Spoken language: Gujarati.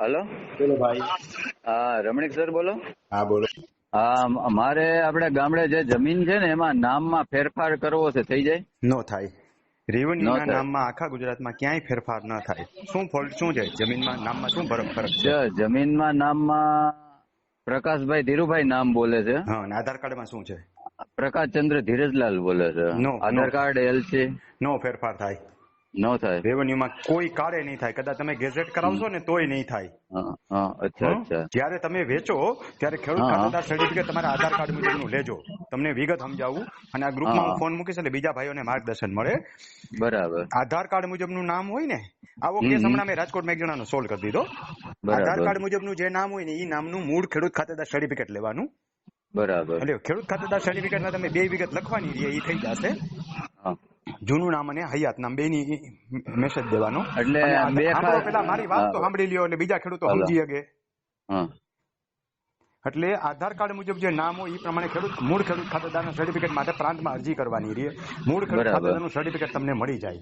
હલો? બોલો ભાઈ. હા રમણીક સર બોલો. હા બોલો. હા મારે આપણે ગામડે જે જમીન છે ને એમાં નામમાં ફેરફાર કરવો છે થઈ જાય? નો થાય. રેવન્યુના. નામમાં આખા ગુજરાતમાં ક્યાંય ફેરફાર ન થાય. શું ફોલ્ટ શું છે? જમીનમાં નામમાં શું ફરક ફરક છે? જમીનમાં નામમાં પ્રકાશભાઈ ધીરુભાઈ નામ બોલે છે. હા આધાર કાર્ડમાં શું છે? પ્રકાશચંદ્ર ધીરજલાલ બોલે છે. આધાર કાર્ડ એલસી નો ફેરફાર થાય. નો થાય. રેવન્યુમાં કોઈ કાળે નહીં થાય. કદાચ તમે ગેઝેટ કરાવશો ને તોય નહીં થાય. અચ્છા અચ્છા. જ્યારે તમે વેચો ત્યારે ખેડૂત ખાતેદાર સર્ટિફિકેટ તમારા આધાર કાર્ડ મુજબનું લેજો. તમને વિગત સમજાવું અને આ ગ્રુપમાં હું. ફોન મૂકીશ એટલે બીજા ભાઈઓને માર્ગદર્શન મળે. બરાબર. આધાર કાર્ડ મુજબનું નામ હોય ને આવો કેસ હમણાં મેં રાજકોટ એક જણાનો સોલ્વ કરી દીધો. આધાર કાર્ડ મુજબનું જે નામ હોય ને એ નામનું મૂળ ખેડૂત ખાતેદાર સર્ટિફિકેટ લેવાનું. બરાબર. એટલે ખેડૂત ખાતેદાર સર્ટિફિકેટમાં તમે બે વિગત લખવાની રહી એ થઈ જશે. જૂનું નામ અને હયાત નામ બેની મેસેજ દેવાનો. એટલે બે પેલા મારી વાત તો સાંભળી લ્યો એટલે બીજા ખેડૂતો. સમજી શકે. એટલે આધાર કાર્ડ મુજબ જે નામ હોય એ પ્રમાણે ખેડૂત મૂળ ખેડૂત ખાતેદારના સર્ટિફિકેટ માટે પ્રાંતમાં અરજી કરવાની રહે. મૂળ ખેડૂત. ખાતેદારનું સર્ટિફિકેટ તમને મળી જાય.